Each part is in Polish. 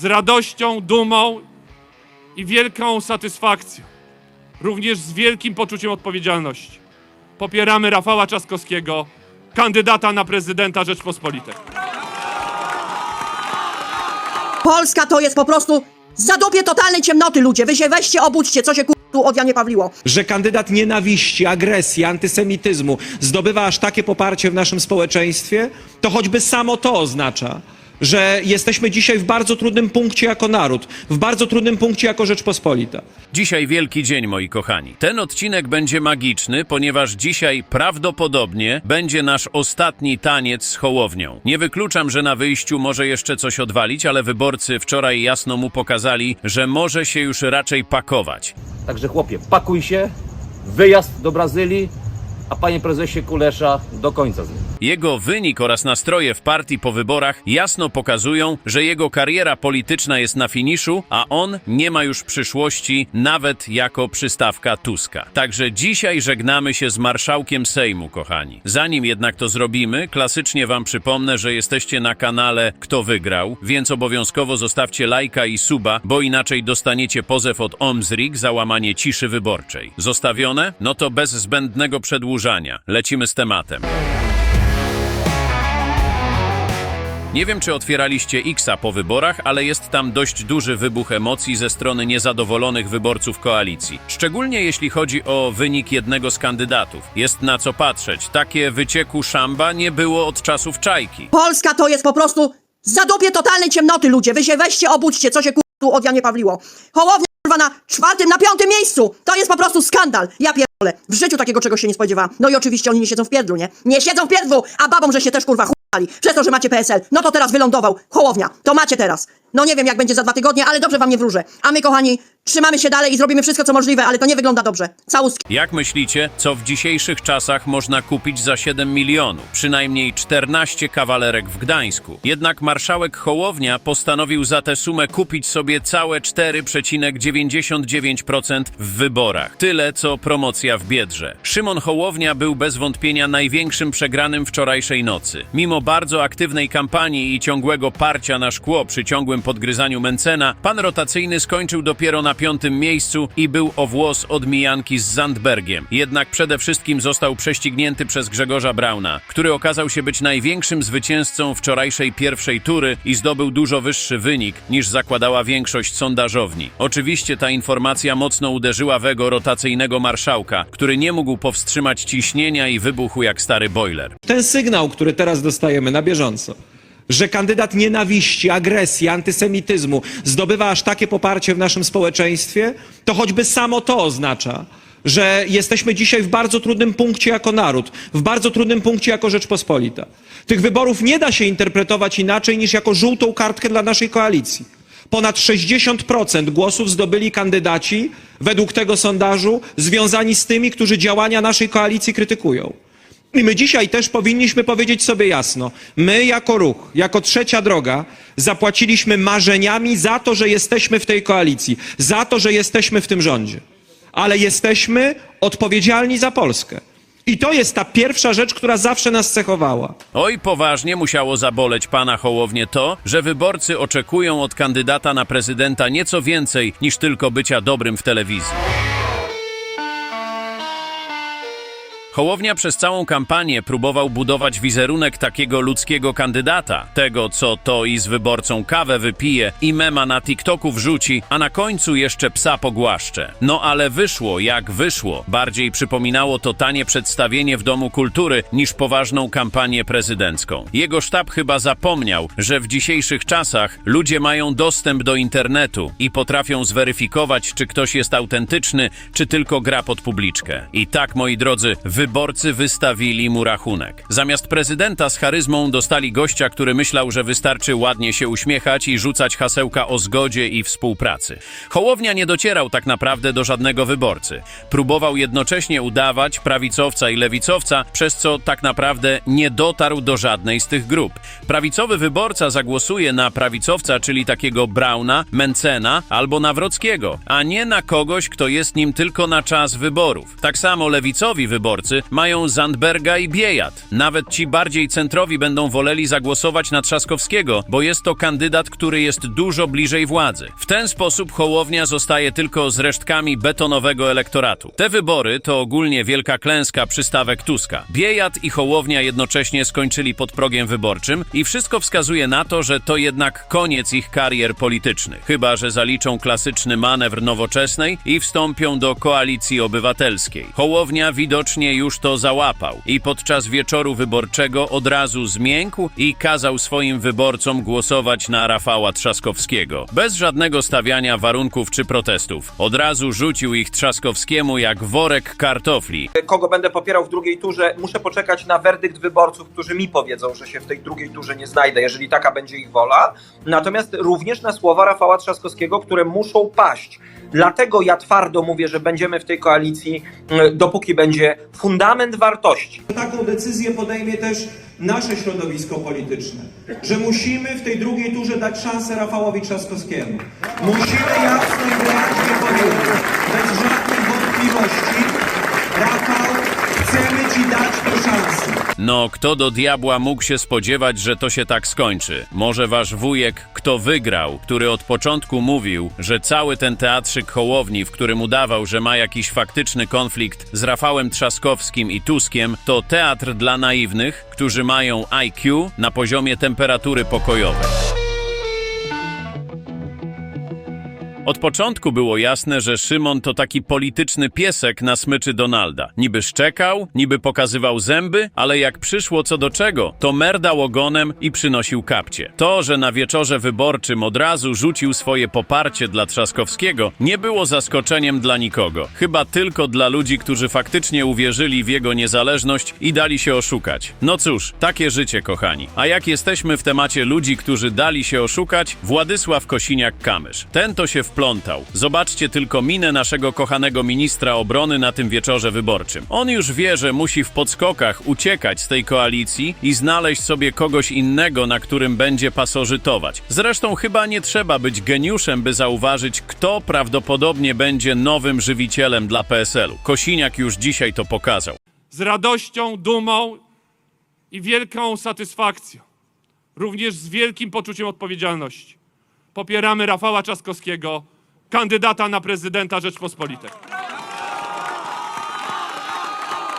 z radością, dumą i wielką satysfakcją, również z wielkim poczuciem odpowiedzialności. Popieramy Rafała Trzaskowskiego, kandydata na prezydenta Rzeczpospolitej. Polska to jest po prostu zadupie totalnej ciemnoty, ludzie. Wy się weźcie, obudźcie, co się ku... tu od Janie Pawliło. że kandydat nienawiści, agresji, antysemityzmu zdobywa aż takie poparcie w naszym społeczeństwie, to choćby samo to oznacza, że jesteśmy dzisiaj w bardzo trudnym punkcie jako naród, w bardzo trudnym punkcie jako Rzeczpospolita. Dzisiaj wielki dzień, moi kochani. Ten odcinek będzie magiczny, ponieważ dzisiaj prawdopodobnie będzie nasz ostatni taniec z Hołownią. Nie wykluczam, że na wyjściu może jeszcze coś odwalić, ale wyborcy wczoraj jasno mu pokazali, że może się już raczej pakować. Także chłopie, pakuj się, wyjazd do Brazylii, a panie prezesie Kulesza do końca z nim. Jego wynik oraz nastroje w partii po wyborach jasno pokazują, że jego kariera polityczna jest na finiszu, a on nie ma już przyszłości nawet jako przystawka Tuska. Także dzisiaj żegnamy się z marszałkiem Sejmu, kochani. Zanim jednak to zrobimy, klasycznie wam przypomnę, że jesteście na kanale Kto Wygrał, więc obowiązkowo zostawcie lajka i suba, bo inaczej dostaniecie pozew od OMZRIG za łamanie ciszy wyborczej. Zostawione? No to bez zbędnego przedłużania. Lecimy z tematem. Nie wiem, czy otwieraliście Xa po wyborach, ale jest tam dość duży wybuch emocji ze strony niezadowolonych wyborców koalicji. Szczególnie jeśli chodzi o wynik jednego z kandydatów. Jest na co patrzeć. Takie wycieku szamba nie było od czasów czajki. Polska to jest po prostu zadupie totalnej ciemnoty, ludzie. Wy się weźcie, obudźcie, co się ku... tu od Janie Pawliło. Hołownia kurwa na czwartym, na piątym miejscu. To jest po prostu skandal. Ja pierdolę. W życiu takiego czegoś się nie spodziewałam. No i oczywiście oni nie siedzą w pierdlu, nie? Nie siedzą w pierdlu, a babom, że się też kurwa Przez to, że macie PSL. No to teraz wylądował. Hołownia. To macie teraz. No nie wiem, jak będzie za dwa tygodnie, ale dobrze wam nie wróżę. A my, kochani, trzymamy się dalej i zrobimy wszystko, co możliwe, ale to nie wygląda dobrze. Całustki. Jak myślicie, co w dzisiejszych czasach można kupić za 7 milionów? Przynajmniej 14 kawalerek w Gdańsku. Jednak marszałek Hołownia postanowił za tę sumę kupić sobie całe 4,99% w wyborach. Tyle, co promocja w Biedrze. Szymon Hołownia był bez wątpienia największym przegranym wczorajszej nocy. Mimo bardzo aktywnej kampanii i ciągłego parcia na szkło przy ciągłym podgryzaniu Mencena, pan rotacyjny skończył dopiero na piątym miejscu i był o włos od mijanki z Zandbergiem. Jednak przede wszystkim został prześcignięty przez Grzegorza Brauna, który okazał się być największym zwycięzcą wczorajszej pierwszej tury i zdobył dużo wyższy wynik niż zakładała większość sondażowni. Oczywiście ta informacja mocno uderzyła w ego rotacyjnego marszałka, który nie mógł powstrzymać ciśnienia i wybuchł jak stary boiler. Ten sygnał, który teraz dostajemy na bieżąco, że kandydat nienawiści, agresji, antysemityzmu zdobywa aż takie poparcie w naszym społeczeństwie, to choćby samo to oznacza, że jesteśmy dzisiaj w bardzo trudnym punkcie jako naród, w bardzo trudnym punkcie jako Rzeczpospolita. Tych wyborów nie da się interpretować inaczej niż jako żółtą kartkę dla naszej koalicji. Ponad 60% głosów zdobyli kandydaci, według tego sondażu, związani z tymi, którzy działania naszej koalicji krytykują. I my dzisiaj też powinniśmy powiedzieć sobie jasno, my jako ruch, jako trzecia droga, zapłaciliśmy marzeniami za to, że jesteśmy w tej koalicji, za to, że jesteśmy w tym rządzie. Ale jesteśmy odpowiedzialni za Polskę. I to jest ta pierwsza rzecz, która zawsze nas cechowała. Oj, poważnie musiało zaboleć pana Hołownię to, że wyborcy oczekują od kandydata na prezydenta nieco więcej niż tylko bycia dobrym w telewizji. Hołownia przez całą kampanię próbował budować wizerunek takiego ludzkiego kandydata, tego co to i z wyborcą kawę wypije i mema na TikToku wrzuci, a na końcu jeszcze psa pogłaszcze. No ale wyszło jak wyszło. Bardziej przypominało to tanie przedstawienie w Domu Kultury niż poważną kampanię prezydencką. Jego sztab chyba zapomniał, że w dzisiejszych czasach ludzie mają dostęp do internetu i potrafią zweryfikować, czy ktoś jest autentyczny, czy tylko gra pod publiczkę. I tak, moi drodzy, wyborcy wystawili mu rachunek. Zamiast prezydenta z charyzmą dostali gościa, który myślał, że wystarczy ładnie się uśmiechać i rzucać hasełka o zgodzie i współpracy. Hołownia nie docierał tak naprawdę do żadnego wyborcy. Próbował jednocześnie udawać prawicowca i lewicowca, przez co tak naprawdę nie dotarł do żadnej z tych grup. Prawicowy wyborca zagłosuje na prawicowca, czyli takiego Brauna, Mencena albo Nawrockiego, a nie na kogoś, kto jest nim tylko na czas wyborów. Tak samo lewicowi wyborcy wyborcy mają Zandberga i Biejat. Nawet ci bardziej centrowi będą woleli zagłosować na Trzaskowskiego, bo jest to kandydat, który jest dużo bliżej władzy. W ten sposób Hołownia zostaje tylko z resztkami betonowego elektoratu. Te wybory to ogólnie wielka klęska przystawek Tuska. Biejat i Hołownia jednocześnie skończyli pod progiem wyborczym i wszystko wskazuje na to, że to jednak koniec ich karier politycznych. Chyba, że zaliczą klasyczny manewr nowoczesnej i wstąpią do koalicji obywatelskiej. Hołownia widocznie już to załapał i podczas wieczoru wyborczego od razu zmiękł i kazał swoim wyborcom głosować na Rafała Trzaskowskiego. Bez żadnego stawiania warunków czy protestów. Od razu rzucił ich Trzaskowskiemu jak worek kartofli. kogo będę popierał w drugiej turze, muszę poczekać na werdykt wyborców, którzy mi powiedzą, że się w tej drugiej turze nie znajdę, jeżeli taka będzie ich wola. Natomiast również na słowa Rafała Trzaskowskiego, które muszą paść. Dlatego ja twardo mówię, że będziemy w tej koalicji, mm, dopóki będzie fundament wartości. Taką decyzję podejmie też nasze środowisko polityczne, że musimy w tej drugiej turze dać szansę Rafałowi Trzaskowskiemu. Musimy jasno i wyraźnie powiedzieć, bez żadnych wątpliwości, Rafał, chcemy Ci dać tę szansę. No, kto do diabła mógł się spodziewać, że to się tak skończy? Może wasz wujek, kto wygrał, który od początku mówił, że cały ten teatrzyk Hołowni, w którym udawał, że ma jakiś faktyczny konflikt z Rafałem Trzaskowskim i Tuskiem, to teatr dla naiwnych, którzy mają IQ na poziomie temperatury pokojowej. Od początku było jasne, że Szymon to taki polityczny piesek na smyczy Donalda. Niby szczekał, niby pokazywał zęby, ale jak przyszło co do czego, to merdał ogonem i przynosił kapcie. To, że na wieczorze wyborczym od razu rzucił swoje poparcie dla Trzaskowskiego, nie było zaskoczeniem dla nikogo. Chyba tylko dla ludzi, którzy faktycznie uwierzyli w jego niezależność i dali się oszukać. No cóż, takie życie, kochani. A jak jesteśmy w temacie ludzi, którzy dali się oszukać, Władysław Kosiniak-Kamysz. Ten to się wplątał. Zobaczcie tylko minę naszego kochanego ministra obrony na tym wieczorze wyborczym. On już wie, że musi w podskokach uciekać z tej koalicji i znaleźć sobie kogoś innego, na którym będzie pasożytować. Zresztą chyba nie trzeba być geniuszem, by zauważyć, kto prawdopodobnie będzie nowym żywicielem dla PSL-u. Kosiniak już dzisiaj to pokazał. Z radością, dumą i wielką satysfakcją, również z wielkim poczuciem odpowiedzialności, popieramy Rafała Trzaskowskiego, kandydata na prezydenta Rzeczpospolitej.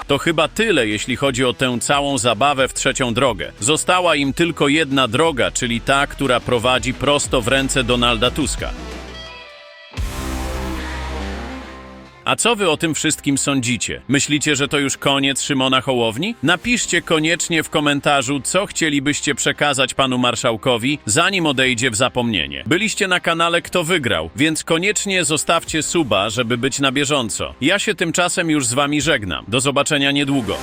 To chyba tyle, jeśli chodzi o tę całą zabawę w trzecią drogę. Została im tylko jedna droga, czyli ta, która prowadzi prosto w ręce Donalda Tuska. A co wy o tym wszystkim sądzicie? Myślicie, że to już koniec Szymona Hołowni? Napiszcie koniecznie w komentarzu, co chcielibyście przekazać panu marszałkowi, zanim odejdzie w zapomnienie. Byliście na kanale Kto Wygrał, więc koniecznie zostawcie suba, żeby być na bieżąco. Ja się tymczasem już z wami żegnam. Do zobaczenia niedługo.